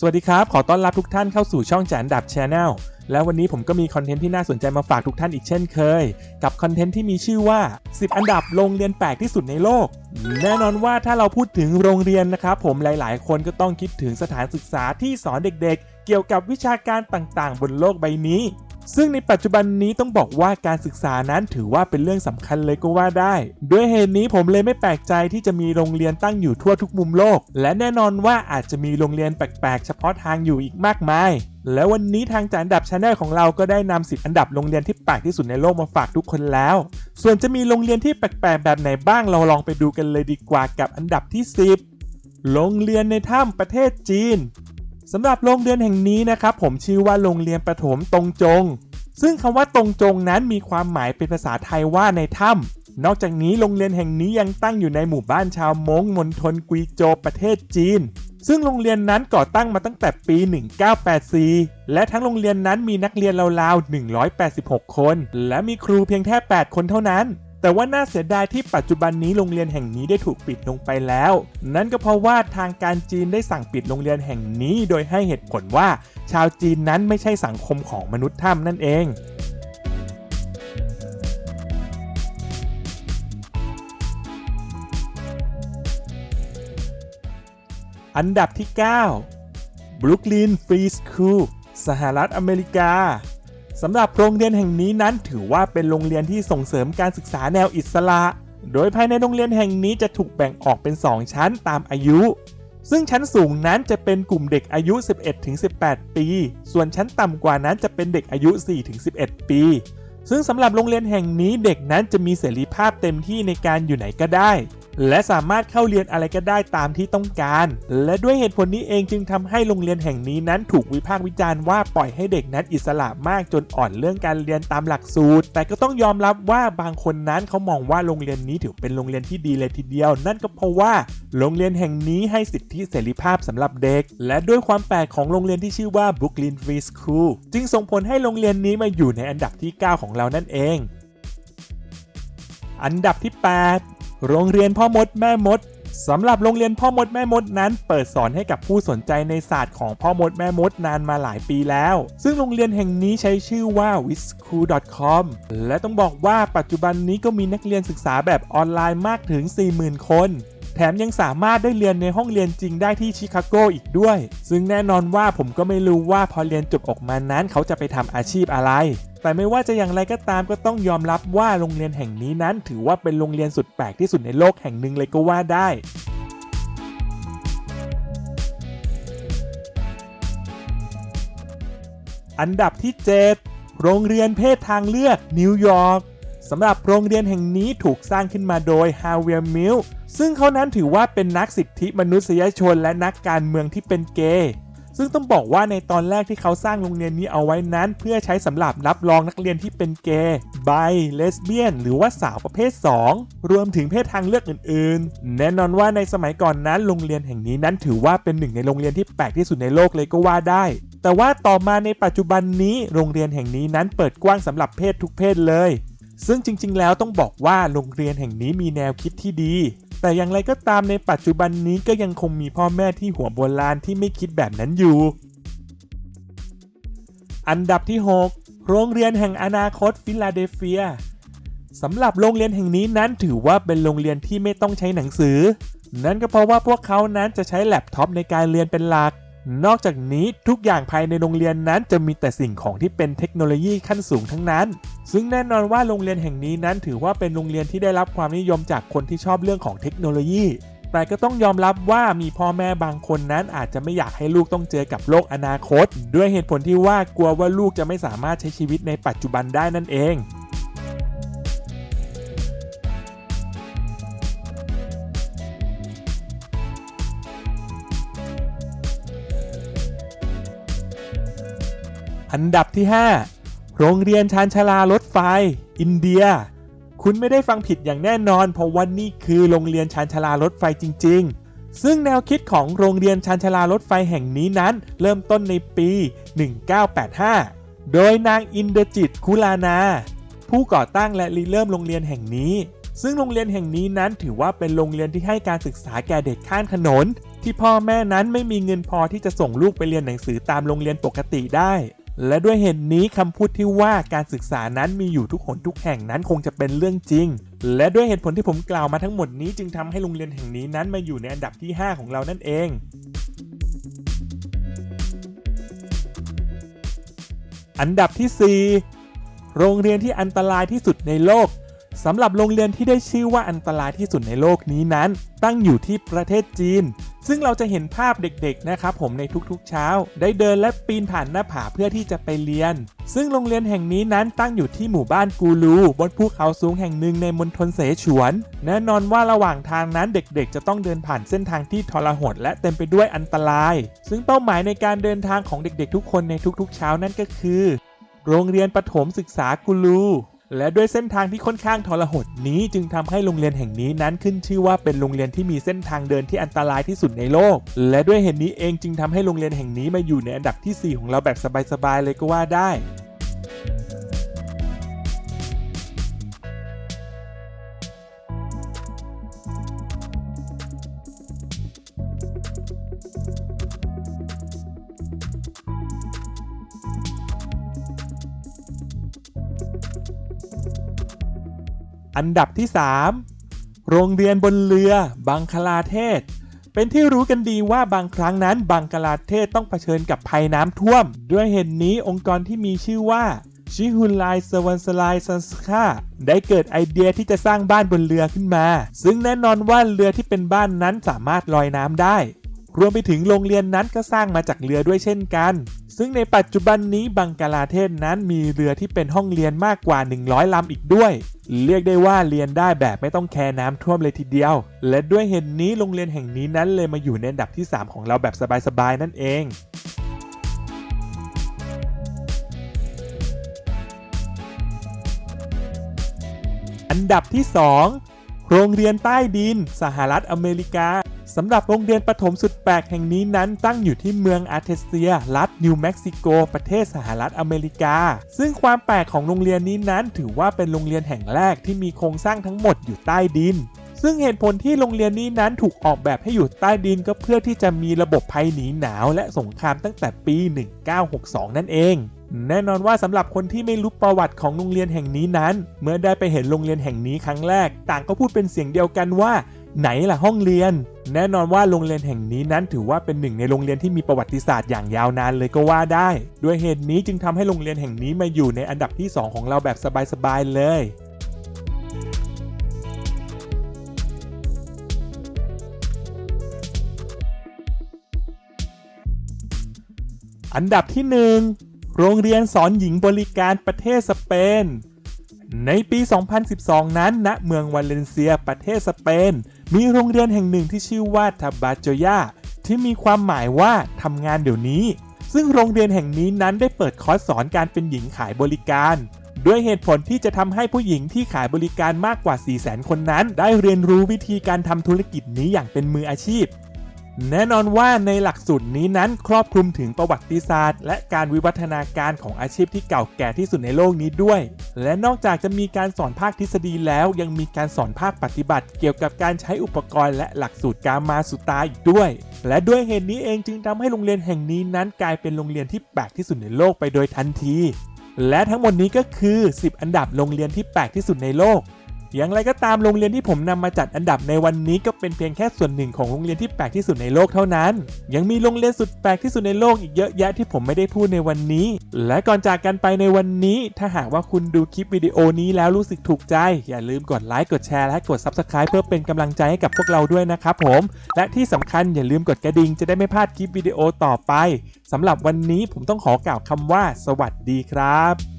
สวัสดีครับ ขอต้อนรับทุกท่านเข้าสู่ช่องแจนดับชาแนลแล้ววันนี้ผมก็มีคอนเทนต์ที่น่าสนใจมาฝากทุกท่านอีกเช่นเคย กับคอนเทนต์ที่มีชื่อว่า 10 อันดับโรงเรียนแปลกที่สุดในโลก แน่นอนว่าถ้าเราพูดถึงโรงเรียนนะครับผมหลาย ๆ คนก็ต้องคิดถึงสถานศึกษาที่สอนเด็ก ๆ เกี่ยวกับวิชาการต่าง ๆ บนโลกใบนี้ ซึ่งในปัจจุบันนี้ต้องบอกว่าการศึกษานั้นถือว่าเป็นเรื่องสำคัญเลยก็ว่าได้ ด้วยเหตุนี้ผมเลยไม่แปลกใจที่จะมีโรงเรียนตั้งอยู่ทั่วทุกมุมโลก และแน่นอนว่าอาจจะมีโรงเรียนแปลกๆ เฉพาะทางอยู่อีกมากมาย และวันนี้ทางจานดับชาแนลของเราก็ได้นำ10อันดับโรงเรียนที่แปลกที่สุดในโลกมาฝากทุกคนแล้ว ส่วนจะมีโรงเรียนที่แปลกๆแบบไหนบ้างเราลองไปดูกันเลยดีกว่ากับอันดับที่ 10 โรงเรียนในถ้ำประเทศจีน สำหรับโรงเรียนแห่งนี้นะครับผมชื่อว่าโรงเรียนประถมตรงจง ซึ่งคำว่าตรงจงนั้นมีความหมายเป็นภาษาไทยว่าในถ้ำนอกจากนี้โรงเรียนแห่งนี้ยังตั้งอยู่ในหมู่บ้านชาวม้งมณฑลกุยโจประเทศจีน ซึ่งโรงเรียนนั้นก่อตั้งมาตั้งแต่ปี 1984 และทั้งโรงเรียนนั้นมีนักเรียนราวๆ 186 คน และมีครูเพียงแค่ 8 คนเท่านั้น แต่ว่าน่าเสียดายที่ปัจจุบันนี้โรงเรียนแห่งนี้ได้ถูกปิดลงไปแล้ว นั่นก็เพราะว่าทางการจีนได้สั่งปิดโรงเรียนแห่งนี้โดยให้เหตุผลว่า ชาวจีนนั้นไม่ใช่สังคมของมนุษย์ถ้ำนั่นเองอันดับที่ 9 Brooklyn Free School สหรัฐอเมริกา สำหรับโรงเรียนแห่งนี้นั้นถือว่าเป็นโรงเรียนที่ส่งเสริมการศึกษาแนวอิสระ โดยภายในโรงเรียนแห่งนี้จะถูกแบ่งออกเป็น 2 ชั้นตามอายุ ซึ่งชั้นสูงนั้นจะเป็นกลุ่มเด็กอายุ 11-18 ปี ส่วนชั้นต่ำกว่านั้นจะเป็นเด็กอายุ 4-11 ปี ซึ่งสำหรับโรงเรียนแห่งนี้เด็กนั้นจะมีเสรีภาพเต็มที่ในการอยู่ไหนก็ได้ และสามารถเข้าเรียนอะไรก็ได้ตามที่ต้องการ และด้วยเหตุผลนี้เองจึงทำให้โรงเรียนแห่งนี้นั้นถูกวิพากษ์วิจารณ์ว่าปล่อยให้เด็กนั้นอิสระมากจนอ่อนเรื่องการเรียนตามหลักสูตร แต่ก็ต้องยอมรับว่าบางคนนั้นเขามองว่าโรงเรียนนี้ถือเป็นโรงเรียนที่ดีเลยทีเดียว นั่นก็เพราะว่า โรงเรียนแห่งนี้ให้สิทธิเสรีภาพสำหรับเด็ก และด้วยความแปลกของโรงเรียนที่ชื่อว่า Brooklyn Free School จึงส่งผลให้โรงเรียนนี้มาอยู่ในอันดับที่ 9 ของเรานั่นเอง อันดับที่ 8 โรงเรียนพ่อมดแม่มดสำหรับโรงเรียนพ่อมดแม่มดนั้น เปิดสอนให้กับผู้สนใจในศาสตร์ของพ่อมดแม่มดนานมาหลายปีแล้ว ซึ่งโรงเรียนแห่งนี้ใช้ชื่อว่า w i s c h o o c o m และต้องบอกว่าปัจจุบันนี้ก็มีนักเรียนศึกษาแบบออนไลน์มากถึง 40,000 คน แถมยังสามารถได้เรียนในห้องเรียนจริงได้ที่ชิคาโกอีกด้วย ซึ่งแน่นอนว่าผมก็ไม่รู้ว่าพอเรียนจบออกมานั้นเขาจะไปทำอาชีพอะไร แต่ไม่ว่าจะอย่างไรก็ตามก็ต้องยอมรับว่าโรงเรียนแห่งนี้นั้น ถือว่าเป็นโรงเรียนสุดแปลกที่สุดในโลกแห่งหนึ่งเลยก็ว่าได้อันดับที่ 7 โรงเรียนเพศทางเลือกนิวยอร์กสำหรับโรงเรียนแห่งนี้ถูกสร้างขึ้นมาโดยฮาเวียร์มิล ซึ่งเขานั้นถือว่าเป็นนักสิทธิมนุษยชนและนักการเมืองที่เป็นเกย์ซึ่งต้องบอกว่าในตอนแรกที่เขาสร้างโรงเรียนนี้เอาไว้นั้น เพื่อใช้สำหรับรับรองนักเรียนที่เป็นเกย์ไบเลสเบี้ยน หรือว่าสาวประเภท 2 รวมถึงเพศทางเลือกอื่นๆ แน่นอนว่าในสมัยก่อนนั้นโรงเรียนแห่งนี้นั้นถือว่าเป็นหนึ่งในโรงเรียนที่แปลกที่สุดในโลกเลยก็ว่าได้ แต่ว่าต่อมาในปัจจุบันนี้โรงเรียนแห่งนี้นั้นเปิดกว้างสำหรับเพศทุกเพศเลยซึ่งจริงๆ แล้วต้องบอกว่าโรงเรียนแห่งนี้มีแนวคิดที่ดี แต่อย่างไรก็ตามในปัจจุบันนี้ก็ยังคงมีพ่อแม่ที่หัวโบราณที่ไม่คิดแบบนั้นอยู่ อันดับที่ 6 โรงเรียนแห่งอนาคตฟิลาเดลเฟียสำหรับโรงเรียนแห่งนี้นั้นถือว่าเป็นโรงเรียนที่ไม่ต้องใช้หนังสือ นั่นก็เพราะว่าพวกเขานั้นจะใช้แล็ปท็อปในการเรียนเป็นหลัก นอกจากนี้ทุกอย่างภายในโรงเรียนนั้นจะมีแต่สิ่งของที่เป็นเทคโนโลยีขั้นสูงทั้งนั้น ซึ่งแน่นอนว่าโรงเรียนแห่งนี้นั้นถือว่าเป็นโรงเรียนที่ได้รับความนิยมจากคนที่ชอบเรื่องของเทคโนโลยี แต่ก็ต้องยอมรับว่ามีพ่อแม่บางคนนั้นอาจจะไม่อยากให้ลูกต้องเจอกับโลกอนาคต ด้วยเหตุผลที่ว่ากลัวว่าลูกจะไม่สามารถใช้ชีวิตในปัจจุบันได้นั่นเอง อันดับที่ 5 โรงเรียนชานชาลารถไฟ อินเดีย คุณไม่ได้ฟังผิดอย่างแน่นอน เพราะว่านี่คือโรงเรียนชานชาลารถไฟจริง ๆ ซึ่งแนวคิดของโรงเรียนชานชาลารถไฟแห่งนี้นั้น เริ่มต้นในปี 1985 โดยนางอินเดจิตคุลานา ผู้ก่อตั้งและริเริ่มโรงเรียนแห่งนี้ ซึ่งโรงเรียนแห่งนี้นั้นถือว่าเป็นโรงเรียนที่ให้การศึกษาแก่เด็กข้างถนนที่พ่อแม่นั้นไม่มีเงินพอที่จะส่งลูกไปเรียนหนังสือตามโรงเรียนปกติได้ และด้วยเหตุนี้คำพูดที่ว่าการศึกษานั้นมีอยู่ทุกหนทุกแห่งนั้นคงจะเป็นเรื่องจริง และด้วยเหตุผลที่ผมกล่าวมาทั้งหมดนี้จึงทำให้โรงเรียนแห่งนี้นั้นมาอยู่ในอันดับที่ 5 ของเรานั่นเองอันดับที่ 4 โรงเรียนที่อันตรายที่สุดในโลกสำหรับโรงเรียนที่ได้ชื่อว่าอันตรายที่สุดในโลกนี้นั้น ตั้งอยู่ที่ประเทศจีน ซึ่งเราจะเห็นภาพเด็กๆนะครับผมในทุกๆเช้า ได้เดินและปีนผ่านหน้าผาเพื่อที่จะไปเรียน ซึ่งโรงเรียนแห่งนี้นั้นตั้งอยู่ที่หมู่บ้านกูลูบนภูเขาสูงแห่งหนึ่งในมณฑลเสฉวน แน่นอนว่าระหว่างทางนั้นเด็กๆ จะต้องเดินผ่านเส้นทางที่ทรหดและเต็มไปด้วยอันตราย ซึ่งเป้าหมายในการเดินทางของเด็กๆ ทุกคนในทุกๆ เช้านั่นก็คือ โรงเรียนประถมศึกษากูลู และด้วยเส้นทางที่ค่อนข้างทรหดนี้จึงทำให้โรงเรียนแห่งนี้นั้นขึ้นชื่อว่าเป็นโรงเรียนที่มีเส้นทางเดินที่อันตรายที่สุดในโลก และด้วยเหตุนี้เองจึงทำให้โรงเรียนแห่งนี้มาอยู่ในอันดับที่ 4 ของเราแบบสบายๆเลยก็ว่าได้ อันดับที่ 3 โรงเรียนบนเรือบังคลาเทศ เป็นที่รู้กันดีว่าบางครั้งนั้นบังคลาเทศต้องเผชิญกับภัยน้ำท่วม ด้วยเหตุนี้องค์กรที่มีชื่อว่าชิฮุนไลสวันสไลซันสคาได้เกิดไอเดียที่จะสร้างบ้านบนเรือขึ้นมา ซึ่งแน่นอนว่าเรือที่เป็นบ้านนั้นสามารถลอยน้ำได้ รวมไปถึงโรงเรียนนั้นก็สร้างมาจากเรือด้วยเช่นกัน ซึ่งในปัจจุบันนี้บังกลาเทศนั้นมีเรือที่เป็นห้องเรียนมากกว่า 100 ลำอีกด้วย เรียกได้ว่าเรียนได้แบบไม่ต้องแคร์น้ำท่วมเลยทีเดียว และด้วยเหตุนนี้โรงเรียนแห่งนี้นั้นเลยมาอยู่ในอันดับที่ 3 ของเราแบบสบายๆนั่นเองอันดับที่ 2 โรงเรียนใต้ดิน สหรัฐอเมริกา สำหรับโรงเรียนประถมสุดแปลกแห่งนี้นั้นตั้งอยู่ที่เมืองอาร์เทเซีย รัฐนิวเม็กซิโก ประเทศสหรัฐอเมริกา ซึ่งความแปลกของโรงเรียนนี้นั้นถือว่าเป็นโรงเรียนแห่งแรกที่มีโครงสร้างทั้งหมดอยู่ใต้ดิน ซึ่งเหตุผลที่โรงเรียนนี้นั้นถูกออกแบบให้อยู่ใต้ดินก็เพื่อที่จะมีระบบภัยหนีหนาวและสงครามตั้งแต่ปี 1962 นั่นเองแน่นอนว่าสำหรับคนที่ไม่รู้ประวัติของโรงเรียนแห่งนี้นั้น เมื่อได้ไปเห็นโรงเรียนแห่งนี้ครั้งแรก ต่างก็พูดเป็นเสียงเดียวกันว่า ไหนล่ะห้องเรียน แน่นอนว่าโรงเรียนแห่งนี้นั้นถือว่าเป็นหนึ่งในโรงเรียนที่มีประวัติศาสตร์อย่างยาวนานเลยก็ว่าได้ ด้วยเหตุนี้จึงทำให้โรงเรียนแห่งนี้มาอยู่ในอันดับที่ 2 ของเราแบบสบายๆเลยอันดับที่ 1 โรงเรียนสอนหญิงบริการประเทศสเปน ในปี 2012 นั้นณเมืองวาเลนเซียประเทศสเปน มีโรงเรียนแห่งหนึ่งที่ชื่อว่าทับาโจยาที่มีความหมายว่าทำงานเดี๋ยวนี้ ซึ่งโรงเรียนแห่งนี้นั้นได้เปิดคอร์สสอนการเป็นหญิงขายบริการ ด้วยเหตุผลที่จะทำให้ผู้หญิงที่ขายบริการมากกว่า 400,000 คนนั้น ได้เรียนรู้วิธีการทำธุรกิจนี้อย่างเป็นมืออาชีพ แน่นอนว่าในหลักสูตรนี้นั้นครอบคลุมถึงประวัติศาสตร์ และการวิวัฒนาการของอาชีพที่เก่าแก่ที่สุดในโลกนี้ด้วย และนอกจากจะมีการสอนภาคทฤษฎีแล้วยังมีการสอนภาคปฏิบัติ เกี่ยวกับการใช้อุปกรณ์และหลักสูตรการมาสุตาอีกด้วย และด้วยเหตุนี้เองจึงทำให้โรงเรียนแห่งนี้นั้นกลายเป็นโรงเรียนที่แปลกที่สุดในโลกไปโดยทันที และทั้งหมดนี้ก็คือ 10 อันดับโรงเรียนที่แปลกที่สุดในโลก อย่างไรก็ตามโรงเรียนที่ผมนำมาจัดอันดับในวันนี้ก็เป็นเพียงแค่ส่วนหนึ่งของโรงเรียนที่แปลกที่สุดในโลกเท่านั้น ยังมีโรงเรียนสุดแปลกที่สุดในโลกอีกเยอะแยะที่ผมไม่ได้พูดในวันนี้ และก่อนจากกันไปในวันนี้ ถ้าหากว่าคุณดูคลิปวิดีโอนี้แล้วรู้สึกถูกใจ อย่าลืมกดไลค์กดแชร์และกด Subscribe เพื่อเป็นกำลังใจให้กับพวกเราด้วยนะครับผม และที่สำคัญอย่าลืมกดกระดิ่งจะได้ไม่พลาดคลิปวิดีโอต่อไปสำหรับวันนี้ผมต้องขอกล่าวคำว่า สวัสดีครับ